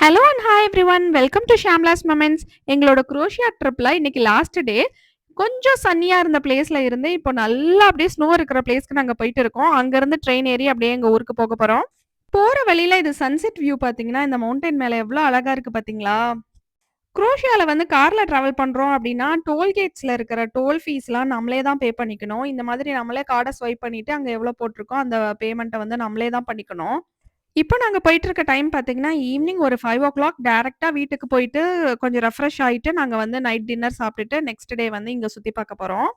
Hello and hi everyone welcome to Shamla's moments எங்களோட Croatia ட்ரிப்பில் இன்னைக்கு லாஸ்ட் டே கொஞ்சம் சன்னியாக இருந்த பிளேஸில் இருந்து இப்போ நல்லா அப்படியே ஸ்னோ இருக்கிற பிளேஸ்க்கு நாங்கள் போயிட்டு இருக்கோம். அங்கேருந்து ட்ரெயின் ஏறி அப்படியே எங்கள் ஊருக்கு போக போகிறோம் போகிற வழியில் இது சன்செட் வியூ பார்த்தீங்கன்னா இந்த மவுண்டைன் மேலே எவ்வளோ அழகாக இருக்குது பார்த்தீங்களா? குரோஷியாவில் வந்து காரில் ட்ராவல் பண்ணுறோம் அப்படின்னா டோல்கேட்ஸில் இருக்கிற டோல் ஃபீஸ்லாம் நம்மளே தான் பே பண்ணிக்கணும். இந்த மாதிரி நம்மளே கார்டை ஸ்வைப் பண்ணிவிட்டு அங்கே எவ்வளோ போட்டிருக்கோ அந்த பேமெண்ட்டை வந்து நம்மளே தான் பண்ணிக்கணும். இப்போ நாங்க போயிட்டுருக்க டைம் பார்த்தீங்கன்னா, ஈவினிங் ஒரு 5:00 டைரக்ட்டா வீட்டுக்கு போயிட்டு, கொஞ்சம் ரெஃப்ரெஷ் ஆயிட்டு, நாங்க வந்து நைட் டின்னர் சாப்பிட்டுட்டு, நெக்ஸ்ட் டே வந்து இங்க சுத்தி பார்க்க போறோம்.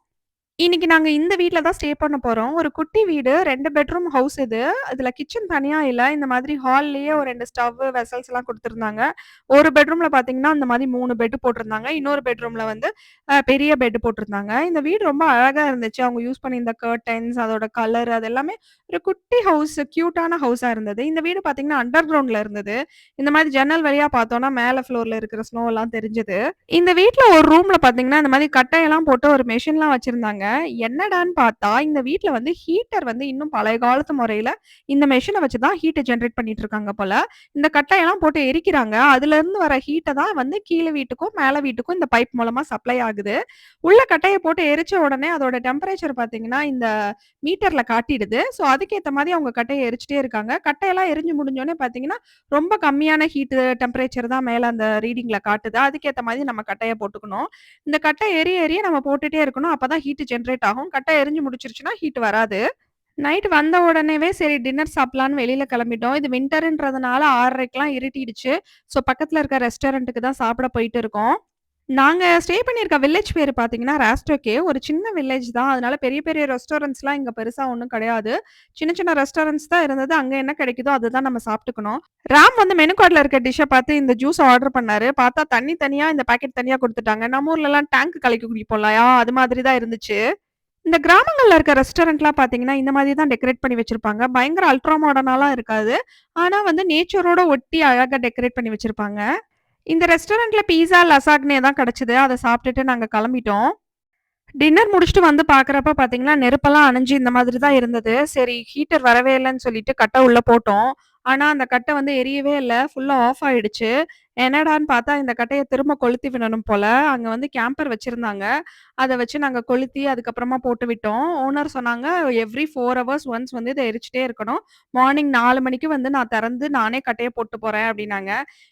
இன்னைக்கு நாங்க இந்த வீட்ல தான் ஸ்டே பண்ண போறோம். ஒரு குட்டி வீடு 2 பெட்ரூம் ஹவுஸ் இது. இதுல கிச்சன் தனியா இல்ல. இந்த மாதிரி ஹால்லயே ஒரு 2 ஸ்டவ், வெசல்ஸ்லாம் குடுத்துருந்தாங்க. ஒரு பெட்ரூம்ல பார்த்தீங்கன்னா, அந்த மாதிரி 3 பெட் போட்டிருந்தாங்க. இன்னொரு பெட்ரூம்ல வந்து அ பெரிய பெட் போட்டிருந்தாங்க. இந்த வீடு ரொம்ப அழகா இருந்துச்சு. அவங்க யூஸ் பண்ணியிருந்த கர்டன்ஸ், அதோட கலர் அது எல்லாமே ஒரு குட்டி ஹவுஸ், கியூட்டான ஹவுஸா இருந்தது. இந்த வீடு பார்த்தீங்கன்னா, அண்டர் கிரவுண்ட்ல இருந்தது. இந்த மாதிரி ஜன்னல் வழியா பார்த்தோம்னா, மேல ஃப்ளோர்ல இருக்கிற ஸ்னோலாம் தெரிஞ்சது. இந்த வீட்ல ஒரு ரூம்ல பார்த்தீங்கன்னா, இந்த மாதிரி கட்டையெல்லாம் போட்டு ஒரு மெஷின்லாம் வச்சிருந்தாங்க. என்னடான்னு பார்த்தா, இந்த வீட்ல வந்து ஹீட்டர் வந்து இன்னும் பழைய காலத்து முறையில இந்த மெஷினை வச்சு தான் ஹீட்ட ஜெனரேட் பண்ணிட்டு இருக்காங்க போல. இந்த கட்டையெல்லாம் போட்டு எரிக்கிறாங்க. அதுலருந்து வர ஹீட்ட தான் வந்து கீழ வீட்டுக்கும், மேல வீட்டுக்கும் இந்த பைப் மூலமா சப்ளை ஆகுது. உள்ள கட்டையை போட்டு எரிச்ச உடனே அதோட டெம்பரேச்சர் பார்த்தீங்கன்னா, இந்த மீட்டர்ல காட்டிடுது. ஸோ அதுக்கேற்ற மாதிரி அவங்க கட்டையை எரிச்சிட்டே இருக்காங்க. கட்டையெல்லாம் எரிஞ்சு முடிஞ்சோடனே பார்த்தீங்கன்னா, ரொம்ப கம்மியான ஹீட்டு டெம்பரேச்சர் தான் மேல அந்த ரீடிங்ல காட்டுது. அதுக்கேற்ற மாதிரி நம்ம கட்டையை போட்டுக்கணும். இந்த கட்டை எரிய எரிய நம்ம போட்டுட்டே இருக்கணும். அப்பதான் ஹீட் ஜென்ரேட் ஆகும். கட்டை எரிஞ்சு முடிச்சிருச்சுன்னா ஹீட் வராது. நைட் வந்த உடனேவே சரி டின்னர் சாப்பிடலான்னு வெளியில கிளம்பிட்டோம். இது வின்டர்ன்றதுனால 6:30க்கெல்லாம் இருட்டிடுச்சு. ஸோ பக்கத்துல இருக்க ரெஸ்டாரண்ட்டுக்கு தான் சாப்பிட போயிட்டு இருக்கோம். நாங்க ஸ்டே பண்ணியிருக்க வில்லேஜ் பேரு பார்த்தீங்கன்னா, ராஸ்டோகே. ஒரு சின்ன வில்லேஜ் தான். அதனால பெரிய பெரிய ரெஸ்டாரண்ட்ஸ்லாம் இங்க பெருசா ஒண்ணும் கிடையாது. சின்ன சின்ன ரெஸ்டாரண்ட்ஸ் தான் இருந்தது. அங்க என்ன கிடைக்குதோ அதுதான் நம்ம சாப்பிட்டுக்கணும். ராம் வந்து மெனு கார்ட்ல இருக்க டிஷ்ஷ பார்த்து இந்த ஜூஸ ஆர்டர் பண்ணாரு. பார்த்தா தண்ணி தனியா, இந்த பாக்கெட் தனியா குடுத்துட்டாங்க. நம்ம ஊர்லலாம் டேங்க் கலக்கி குடிப்போம்லையா அது மாதிரி தான் இருந்துச்சு. இந்த கிராமங்கள்ல இருக்க ரெஸ்டாரண்ட்லாம் பார்த்தீங்கன்னா, இந்த மாதிரி தான் டெக்கரேட் பண்ணி வச்சிருப்பாங்க. பயங்கர அல்ட்ரா மாடர்னாலாம் இருக்காது. ஆனா வந்து நேச்சரோட ஒட்டி அழகா டெக்கரேட் பண்ணி வச்சிருப்பாங்க. இந்த ரெஸ்டாரண்ட்டில் பீஸா, லசாக்னே தான் கிடச்சிது அதை சாப்பிட்டுட்டு நாங்கள் கிளம்பிட்டோம். டின்னர் முடிச்சுட்டு வந்து பார்க்குறப்ப பார்த்தீங்கன்னா, நெருப்பெல்லாம் அணைஞ்சு இந்த மாதிரி தான் இருந்தது. சரி ஹீட்டர் வரவே இல்லைன்னு சொல்லிட்டு கட்டை உள்ளே போட்டோம். ஆனால் அந்த கட்டை வந்து எரியவே இல்லை ஃபுல்லாக ஆஃப் ஆயிடுச்சு. என்னடான்னு பார்த்தா இந்த கட்டைய திரும்ப கொளுத்தி விடணும் போல. அங்க வந்து கேம்பர் வச்சிருந்தாங்க. அத வச்சு நாங்க கொளுத்தி அதுக்கப்புறமா போட்டு விட்டோம். ஓனர் சொன்னாங்க, எவ்ரி ஃபோர் ஹவர்ஸ் ஒன்ஸ் வந்து இதை எரிச்சுட்டே இருக்கணும். மார்னிங் நாலு மணிக்கு வந்து நான் திறந்து நானே கட்டையை போட்டு போறேன் அப்படின்னாங்க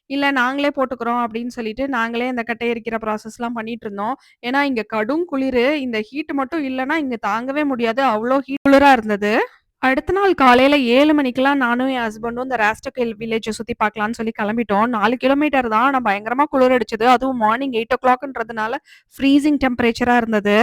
இல்ல நாங்களே போட்டுக்கிறோம் அப்படின்னு சொல்லிட்டு, நாங்களே அந்த கட்டையை எரிக்கிற ப்ராசஸ்லாம் பண்ணிட்டு இருந்தோம். ஏன்னா இங்க கடும் குளிர் இந்த ஹீட் மட்டும் இல்லைன்னா இங்க தாங்கவே முடியாது. அவ்வளோ ஹீட் குளிரா இருந்தது. அடுத்த நாள் காலையில ஏழு மணிக்கெல்லாம் நானும் என் ஹஸ்பண்டும் இந்த ராஸ்டகல் வில்லேஜை சுத்தி பார்க்கலான்னு சொல்லி கிளம்பிட்டோம். நாலு கிலோமீட்டர் தான். ஆனால் பயங்கரமா குளிர் அடிச்சது. அதுவும் மார்னிங் 8:00ன்றதுனால ஃப்ரீசிங் டெம்பரேச்சரா இருந்தது.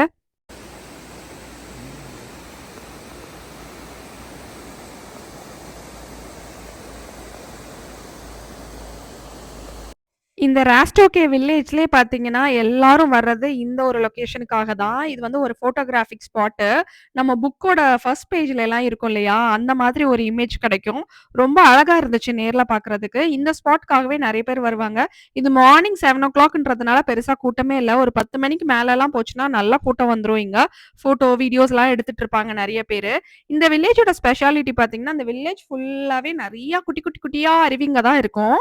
இந்த ராஸ்டோகே வில்லேஜ்லயே பார்த்தீங்கன்னா, எல்லாரும் வர்றது இந்த ஒரு லொக்கேஷனுக்காக தான். இது வந்து ஒரு ஃபோட்டோகிராஃபிக் ஸ்பாட்டு. நம்ம புக்கோட ஃபர்ஸ்ட் பேஜ்ல எல்லாம் இருக்கும் இல்லையா? அந்த மாதிரி ஒரு இமேஜ் கிடைக்கும். ரொம்ப அழகா இருந்துச்சு நேரில் பார்க்கறதுக்கு இந்த ஸ்பாட்காகவே நிறைய பேர் வருவாங்க. இது மார்னிங் 7:00ன்றதுனால பெருசா கூட்டமே இல்லை ஒரு 10 மணிக்கு மேலெல்லாம் போச்சுன்னா நல்லா கூட்டம் வந்துடும் இங்க. ஃபோட்டோ, வீடியோஸ்லாம் எடுத்துட்டு இருப்பாங்க நிறைய பேர் இந்த வில்லேஜோட ஸ்பெஷாலிட்டி பார்த்தீங்கன்னா, இந்த வில்லேஜ் ஃபுல்லாகவே நிறையா குட்டி குட்டி குட்டியா அருவிங்க தான் இருக்கும்.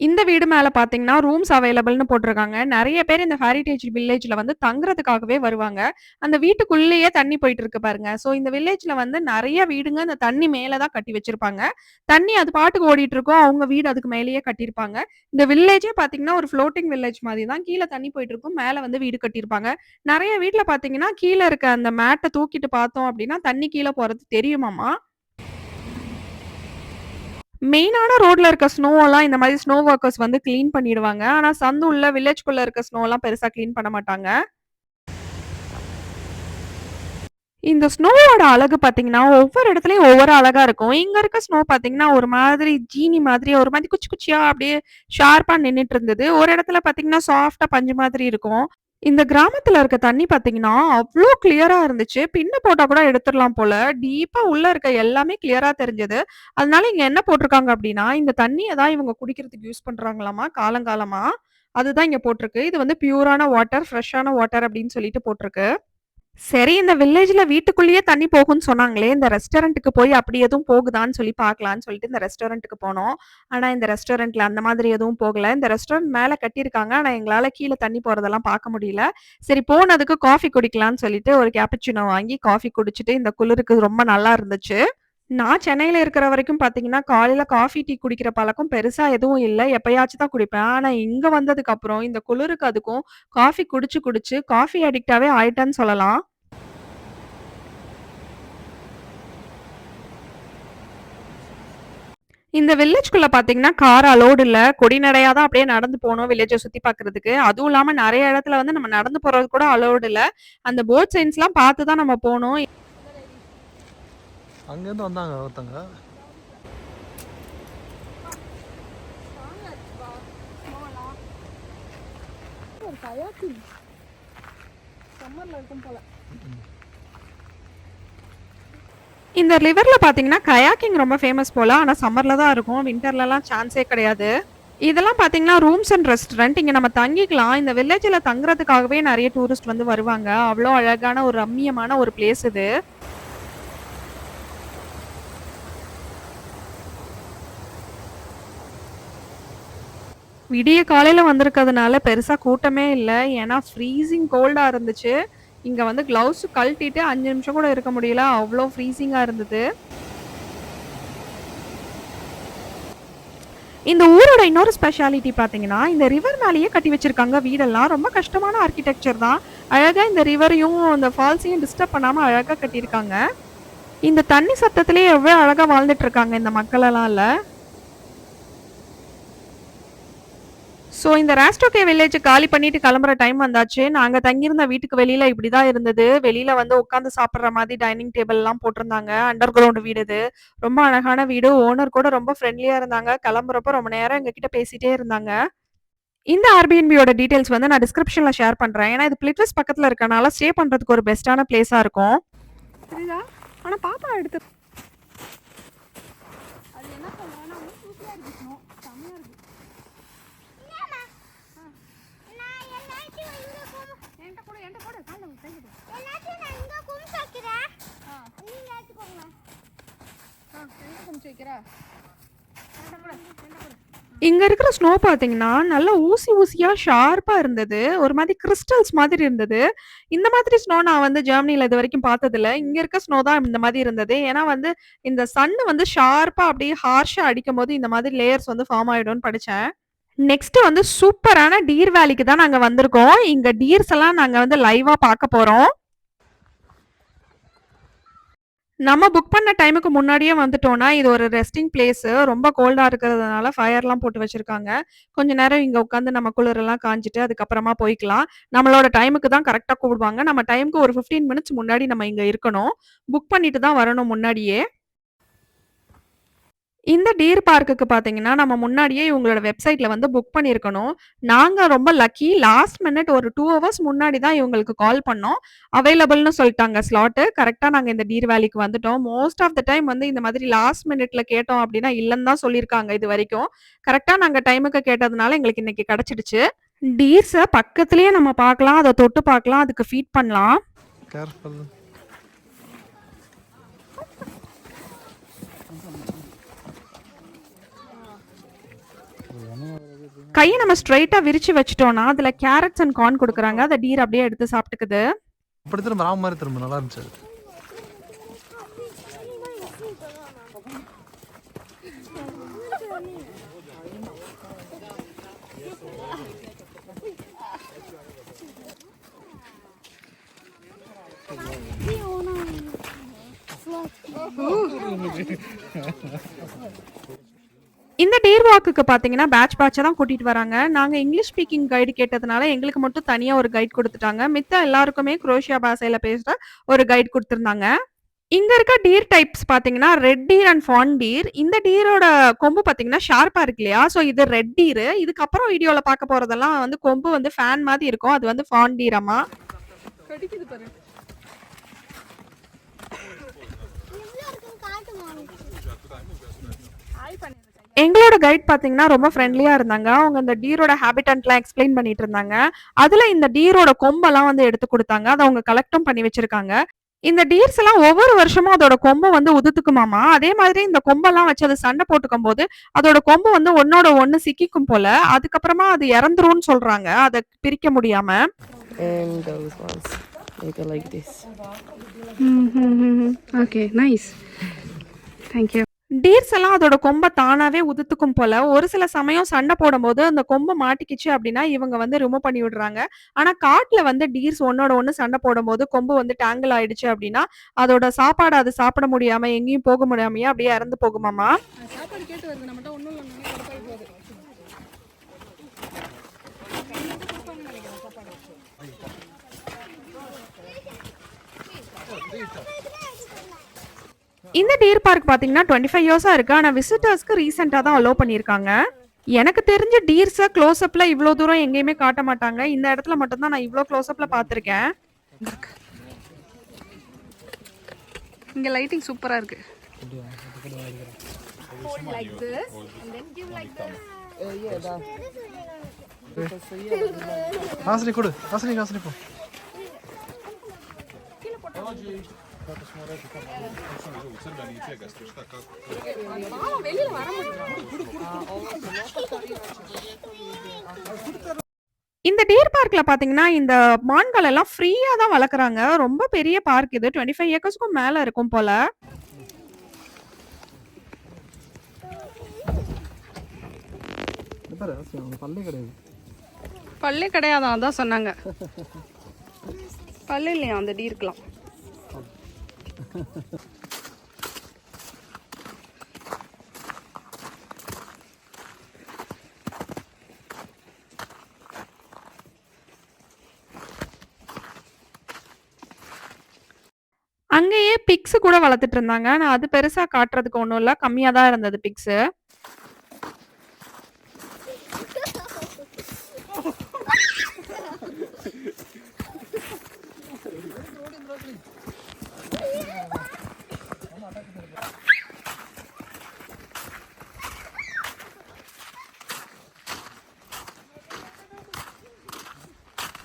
இந்த வீடு மேல பார்த்தீங்கன்னா, ரூம்ஸ் அவைலபிள்னு போட்டிருக்காங்க. நிறைய பேர் இந்த ஹெரிடேஜ் வில்லேஜ்ல வந்து தங்குறதுக்காகவே வருவாங்க. அந்த வீட்டுக்குள்ளேயே தண்ணி போயிட்டு இருக்கு பாருங்க. ஸோ இந்த வில்லேஜ்ல வந்து நிறைய வீடுங்க இந்த தண்ணி மேலதான் கட்டி வச்சிருப்பாங்க. தண்ணி அது பாட்டுக்கு ஓடிட்டு இருக்கும். அவங்க வீடு அதுக்கு மேலேயே கட்டியிருப்பாங்க. இந்த வில்லேஜே பார்த்தீங்கன்னா, ஒரு ஃப்ளோட்டிங் வில்லேஜ் மாதிரி தான். கீழே தண்ணி போயிட்டு இருக்கும். மேல வந்து வீடு கட்டியிருப்பாங்க. நிறைய வீட்டுல பார்த்தீங்கன்னா, கீழே இருக்க அந்த மேட்டை தூக்கிட்டு பார்த்தோம் அப்படின்னா தண்ணி கீழே போறது தெரியுமாமா. மெயினான ரோட்ல இருக்க ஸ்னோவெல்லாம் இந்த மாதிரி ஸ்னோ வொர்க்கர்ஸ் வந்து கிளீன் பண்ணிடுவாங்க. ஆனா சந்து உள்ள வில்லேஜ்குள்ள இருக்க ஸ்னோலாம் பெருசா கிளீன் பண்ண மாட்டாங்க. இந்த ஸ்னோவோட அழகு பார்த்தீங்கன்னா, ஒவ்வொரு இடத்துலையும் ஒவ்வொரு அழகா இருக்கும். இங்க இருக்க ஸ்னோ பார்த்தீங்கன்னா, ஒரு மாதிரி ஜீனி மாதிரி ஒரு மாதிரி குச்சி குச்சியா அப்படியே ஷார்ப்பா நின்றுட்டு இருந்தது. ஒரு இடத்துல பார்த்தீங்கன்னா, சாஃப்டா பஞ்சு மாதிரி இருக்கும். இந்த கிராமத்துல இருக்க தண்ணி பாத்தீங்கன்னா அவ்வளோ கிளியரா இருந்துச்சு. பின்ன போட்டா கூட எடுத்துடலாம் போல. டீப்பா உள்ள இருக்க எல்லாமே கிளியரா தெரிஞ்சது. அதனால இங்க என்ன போட்டிருக்காங்க அப்படின்னா இந்த தண்ணியை தான் இவங்க குடிக்கிறதுக்கு யூஸ் பண்றாங்களாமா, காலங்காலமா. அதுதான் இங்க போட்டிருக்கு. இது வந்து பியூரான வாட்டர், ஃப்ரெஷ்ஷான வாட்டர் அப்படின்னு சொல்லிட்டு போட்டிருக்கு. சரி இந்த வில்லேஜ்ல வீட்டுக்குள்ளேயே தண்ணி போகும்னு சொன்னாங்களே, இந்த ரெஸ்டாரண்ட்டுக்கு போய் அப்படி எதுவும் போகுதான்னு சொல்லி பார்க்கலான்னு சொல்லிட்டு இந்த ரெஸ்டாரண்ட்டுக்கு போனோம். ஆனா இந்த ரெஸ்டாரண்ட்ல அந்த மாதிரி எதுவும் போகல. இந்த ரெஸ்டாரண்ட் மேல கட்டியிருக்காங்க. ஆனா எங்களால கீழே தண்ணி போறதெல்லாம் பார்க்க முடியல. சரி போனதுக்கு காஃபி குடிக்கலான்னு சொல்லிட்டு ஒரு கேப்பச்சினோ வாங்கி காஃபி குடிச்சுட்டு இந்த குளிருக்கு ரொம்ப நல்லா இருந்துச்சு. நான் சென்னையில இருக்கிற வரைக்கும் பார்த்தீங்கன்னா, காலையில காஃபி, டீ குடிக்கிற பழக்கம் பெருசா எதுவும் இல்ல. எப்பயாச்சும் தான் குடிப்பேன். ஆனா இங்க வந்ததுக்கு அப்புறம் இந்த குளிருக்கு அதுக்கும் காஃபி குடிச்சு குடிச்சு காஃபி அடிக்ட்டாவே ஆயிட்டேன்னு சொல்லலாம். இந்த வில்லேஜ்க்குள்ள பார்த்தீங்கன்னா, கார் அலோவ்ட் இல்ல. கொடிநடையா தான் அப்படியே நடந்து போணும் வில்லேஜ சுத்தி பார்க்குறதுக்கு. அதுவும் இல்லாம நெறைய இடத்துல வந்து நம்ம நடந்து போறது கூட அலோடு இல்ல. அந்த போர்ட் சைன்ஸ்லாம் பார்த்து தான் நம்ம போணும். அங்கேருந்து வந்தாங்க ஒருத்தங்க ஒரு கயாக்கிங் சம்மர்ல இருக்கும் போல. இந்த ரிவர்ல பார்த்தீங்கன்னா, கயாக்கிங் ரொம்ப ஃபேமஸ் போல. ஆனா சம்மர்ல தான் இருக்கும். வின்டர்லலாம் சான்ஸே கிடையாது. இதெல்லாம் பார்த்தீங்கன்னா, ரூம்ஸ் அண்ட் ரெஸ்டாரண்ட். இங்க நம்ம தங்கிக்கலாம். இந்த வில்லேஜ்ல தங்குறதுக்காகவே நெறைய டூரிஸ்ட் வந்து வருவாங்க. அவ்ளோ அழகான ஒரு ரம்மியமான ஒரு பிளேஸ் இது. விடிய காலையில் வந்திருக்கிறதுனால பெருசாக கூட்டமே இல்லை ஏன்னா ஃப்ரீசிங் கோல்டாக இருந்துச்சு. இங்கே வந்து க்ளவுஸ் கழட்டிட்டு அஞ்சு நிமிஷம் கூட இருக்க முடியல. அவ்வளோ ஃப்ரீசிங்காக இருந்தது. இந்த ஊரோட இன்னொரு ஸ்பெஷாலிட்டி பார்த்தீங்கன்னா, இந்த ரிவர் மேலேயே கட்டி வச்சிருக்காங்க வீடெல்லாம். ரொம்ப கஷ்டமான ஆர்க்கிடெக்சர் தான். அழகாக இந்த ரிவரையும், இந்த ஃபால்ஸையும் டிஸ்டர்ப் பண்ணாமல் அழகாக கட்டியிருக்காங்க. இந்த தண்ணி சத்தத்திலே எவ்வளோ அழகாக வாழ்ந்துட்டு இருக்காங்க இந்த மக்களெல்லாம் இல்லை ஸோ இந்த ராஸ்டோகே வில்லேஜ் காலி பண்ணிட்டு கிளம்புற டைம் வந்தாச்சு. நாங்கள் தங்கியிருந்த வீட்டுக்கு வெளியில இப்படி தான் இருந்தது. வெளியில வந்து உட்காந்து சாப்பிட்ற மாதிரி டைனிங் டேபிள்லாம் போட்டிருந்தாங்க. அண்டர் கிரவுண்ட் வீடு இது. ரொம்ப அழகான வீடு. ஓனர் கூட ரொம்ப ஃப்ரெண்ட்லியா இருந்தாங்க. கிளம்புறப்போ ரொம்ப நேரம் எங்ககிட்ட பேசிட்டே இருந்தாங்க. இந்த ஆர்பிஎன்பியோட டீட்டெயில்ஸ் வந்து நான் டிஸ்கிரிப்ஷன்ல ஷேர் பண்றேன். ஏன்னா இது பிளிட்வஸ் பக்கத்துல இருக்கனால ஸ்டே பண்றதுக்கு ஒரு பெஸ்ட்டான பிளேஸா இருக்கும். புரியுதா? ஆனா பாப்பா எடுத்து அது என்ன சொல்றான்னா, சூப்பரா இருக்கணும் ஸ்னோ. செமையா இருக்கு. என்கிட்ட கூட என்கிட்ட கூட காலைல கை கொடு. ஆ. ஆ, எங்க இங்க இருக்கிற ஸ்னோ பார்த்தீங்கன்னா, நல்லா ஊசி ஊசியா ஷார்ப்பா இருந்தது. ஒரு மாதிரி கிறிஸ்டல்ஸ் மாதிரி இருந்தது. இந்த மாதிரி ஸ்னோ நான் வந்து ஜெர்மனில இதுவரைக்கும் பார்த்ததில்ல. இங்க இருக்க ஸ்னோ தான் இந்த மாதிரி இருந்தது. ஏன்னா வந்து இந்த சன் வந்து ஷார்ப்பா அப்படியே ஹார்ஷா அடிக்கும்போது இந்த மாதிரி லேயர்ஸ் வந்து ஃபார்ம் ஆயிடும்னு படிச்சேன். நெக்ஸ்ட் வந்து சூப்பரான டீர் வேலிக்கு தான் நாங்க வந்திருக்கோம். இங்க டீர்ஸ் எல்லாம் நாங்க வந்து லைவா பார்க்க போறோம். நம்ம புக் பண்ண டைமுக்கு முன்னாடியே வந்துட்டோம்னா, இது ஒரு ரெஸ்டிங் பிளேஸு. ரொம்ப கோல்டாக இருக்கிறதுனால ஃபயர்லாம் போட்டு வச்சுருக்காங்க கொஞ்ச நேரம் இங்கே உட்காந்து நம்ம குளிரெல்லாம் காஞ்சிட்டு அதுக்கப்புறமா போய்க்கலாம். நம்மளோட டைமுக்கு தான் கரெக்டாக கூப்பிடுவாங்க. நம்ம டைமுக்கு ஒரு 15 மினிட்ஸ் முன்னாடி நம்ம இங்கே இருக்கணும். புக் பண்ணிட்டு தான் வரணும் முன்னாடியே. இந்த டீர் பார்க்குக்கு பார்த்தீங்கன்னா, நம்ம முன்னாடியே இவங்களோட வெப்சைட்ல வந்து புக் பண்ணியிருக்கணும். நாங்கள் ரொம்ப லக்கி. லாஸ்ட் மினிட் ஒரு டூ ஹவர்ஸ் முன்னாடி தான் இவங்களுக்கு கால் பண்ணோம். அவைலபிள்னு சொல்லிட்டாங்க ஸ்லாட்டு. கரெக்டாக நாங்கள் இந்த டீர் வேலிக்கு வந்துட்டோம். மோஸ்ட் ஆஃப் த டைம் வந்து இந்த மாதிரி லாஸ்ட் மினிட்ல கேட்டோம் அப்படின்னா, இல்லைன்னு தான் சொல்லியிருக்காங்க இதுவரைக்கும். கரெக்டாக நாங்கள் டைமுக்கு கேட்டதுனால எங்களுக்கு இன்னைக்கு கிடச்சிடுச்சு டீர்ஸை பக்கத்துலேயே நம்ம பார்க்கலாம். அதை தொட்டு பார்க்கலாம். அதுக்கு ஃபீட் பண்ணலாம். கையை நம்ம ஸ்ட்ரைட்டா விரிச்சு வச்சிட்டோம்னா அதுல கேரட்ஸ் அண்ட் கார்ன் கொடுக்குறாங்க அதை டீர் அப்படியே எடுத்து சாப்பிட்டுக்குது. அப்படி திரும்ப ராம் மாதிரி திரும்ப நல்லா இருந்துச்சு Oh, இந்த டீர் வாக்குக்கு பார்த்தீங்கன்னா, பேட்ச் பேட்ச்சா தான் கூட்டிட்டு வராங்க. நாங்க இங்கிலீஷ் ஸ்பீக்கிங் கைடு கேட்டதுனால, எங்களுக்கு மட்டும் தனியா ஒரு கைட் குடுத்துட்டாங்க. மித்த எல்லாருக்குமே குரோஷியா பாஷையில பேசுற ஒரு கைட் குடுத்திருந்தாங்க. இங்க இருக்க டீர் டைப்ஸ் பார்த்தீங்கன்னா, red deer and fawn deer. இந்த டீரோட கொம்பு பார்த்தீங்கன்னா, ஷார்ப்பா இருக்கு இல்லையா? ஸோ இது ரெட் டீரு. இதுக்கப்புறம் வீடியோல பார்க்க போறதெல்லாம் வந்து கொம்பு வந்து ஃபேன் மாதிரி இருக்கும். அது வந்து ஃபான் டீராமா. கடிக்குது பாரு. எங்களோட கைட் பார்த்தீங்கன்னா ரொம்ப ஃப்ரெண்ட்லியா இருந்தாங்க. அவங்க அந்த டீரோட ஹேபிட்டன்ட்லாம் எக்ஸ்ப்ளைன் பண்ணிட்டு இருந்தாங்க. அதுல இந்த டீரோட கொம்பெல்லாம் வந்து எடுத்து குடுத்தாங்க. அத அவங்க கலெக்டும் பண்ணி வச்சிருக்காங்க. இந்த டீர்ஸ் எல்லாம் ஒவ்வொரு வருஷமும் அதோட கொம்ப வந்து உதுத்துக்குமாமா. அதே மாதிரி இந்த கொம்பெல்லாம் வச்சு அது சண்டை போட்டுக்கும்போது, அதோட கொம்பு வந்து ஒண்ணோட ஒண்ணு சிக்கிக்கும் போல. அதுக்கப்புறமா அது இறந்துரும்னு சொல்றாங்க. அத பிரிக்க முடியாம. and those ones டீர்ஸ் எல்லாம் அதோட கொம்ப தானாவே உதுத்துக்கும் போல. ஒரு சில சமயம் சண்டை போடும்போது அந்த கொம்பு மாட்டிக்கிச்சு அப்டின்னா, இவங்க வந்து ரிமூவ் பண்ணி விடுறாங்க. ஆனா காட்டுல வந்து டீர்ஸ் ஒண்ணோட ஒண்ணு சண்டை போடும்போது, கொம்பு வந்து டேங்கிள் ஆயிடுச்சு அப்டின்னா, அதோட சாப்பாடு அது சாப்பிட முடியாம, எங்கேயும் போக முடியாமயே அப்படியே இறந்து போகுமாமா. இந்த டீர் பார்க் பார்த்தீங்கன்னா டுவெண்ட்டி ஃபைவ் இயர்ஸாக இருக்குது ஆனால் விசிட்டர்ஸ்க்கு ரீசெண்டாக தான் அலோவ் பண்ணியிருக்காங்க. எனக்கு தெரிஞ்ச டீர்ஸை க்ளோஸ்அப்பில் இவ்வளோ தூரம் எங்கேயுமே காட்ட மாட்டாங்க. இந்த இடத்துல மட்டும்தான் நான் இவ்வளோ க்ளோஸ்அப்பில் பார்த்துருக்கேன். இங்கே லைட்டிங் சூப்பராக இருக்கு ஹாசினி கொடு ஹாசினி ஹாசினி போ இந்த டீர் பார்க்ல பார்த்தீங்கன்னா, இந்த மான்கள் எல்லாம் ஃப்ரீயா தான் வளர்க்குறாங்க. ரொம்ப பெரிய பார்க் இது. 25 ஏக்கர்ஸ்க்கும் மேல இருக்கும் போல. பல்லே கிடையாது அதான் சொன்னாங்க பல்லு இல்லையா அந்த டீருக்கலாம் அங்கேயே பிக்ஸ் கூட வளர்த்துட்டு இருந்தாங்க. நான் அது பெருசா காட்டுறதுக்கு ஒன்றும் இல்லை கம்மியாக தான் இருந்தது பிக்ஸு.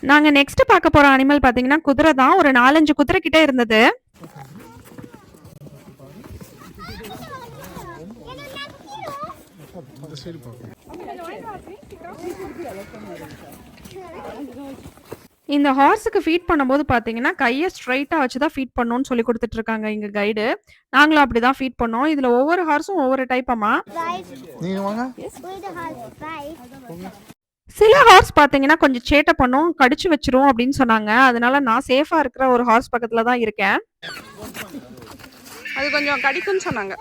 நாங்கள் நெக்ஸ்ட் பார்க்க போகிற அனிமல் பார்த்தீங்கன்னா, குதிரை தான். ஒரு 4, 5 குதிரை கிட்ட இருந்தது. சரி இந்த ஹார்ஸுக்கு ஃபீட் பண்ணும்போது பார்த்தீங்கன்னா, கைய ஸ்ட்ரெய்ட்டா வச்சு தான் ஃபீட் பண்ணணும்னு சொல்லிக் குடுத்துட்டு இருக்காங்க எங்க கைடு. நாங்களும் அப்படிதான் ஃபீட் பண்ணோம். இதுல ஒவ்வொரு ஹார்ஸும் ஒவ்வொரு டைப்பாமா. நீங்க வாங்க சில ஹார்ஸ் பார்த்தீங்கன்னா, கொஞ்சம் சேட்டை பண்ணும், கடிச்சு வச்சுரும் அப்படின்னு சொன்னாங்க. அதனால நான் சேஃபா இருக்கிற ஒரு ஹார்ஸ் பக்கத்துல தான் இருக்கேன். அது கொஞ்சம் கடிக்கும்னு சொன்னாங்க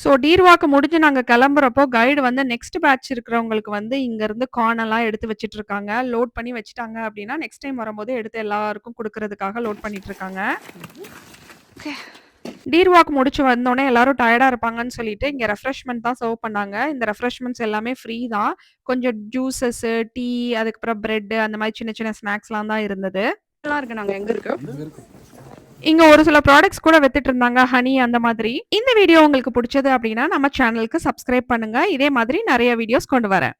ஸோ டீர் வாக் முடிஞ்சு நாங்க கிளம்புறப்போ கைடு வந்து நெக்ஸ்ட் பேட்ச் இருக்கிறவங்களுக்கு வந்து இங்க இருந்து கார்ன் எல்லாம் எடுத்து வச்சுட்டு இருக்காங்க. லோட் பண்ணி வச்சுட்டாங்க அப்படின்னா, நெக்ஸ்ட் டைம் வரும்போது எடுத்து எல்லாருக்கும் குடுக்கறதுக்காக லோட் பண்ணிட்டு இருக்காங்க. டீர் வாக் முடிச்சு வந்தோனே எல்லாரும் டயர்டா இருப்பாங்கன்னு சொல்லிட்டு, இங்க ரெஃப்ரெஷ்மென்ட் தான் சர்வ் பண்ணாங்க. இந்த ரெஃப்ரெஷ்மென்ட்ஸ் எல்லாமே ஃப்ரீ தான். கொஞ்சம் ஜூஸஸ், டீ, அதுக்கப்புறம் பிரெட் அந்த மாதிரி சின்ன சின்ன ஸ்நாக்ஸ்லாம் தான் இருந்தது. நல்லா இருக்கு நாங்க எங்க இருக்கு இங்க ஒரு சில ப்ராடக்ட்ஸ் கூட வித்துட்டு இருந்தாங்க. ஹனி அந்த மாதிரி. இந்த வீடியோ உங்களுக்கு பிடிச்சது அப்படின்னா, நம்ம சேனலுக்கு சப்ஸ்கிரைப் பண்ணுங்க. இதே மாதிரி நிறைய வீடியோஸ் கொண்டு வரேன்.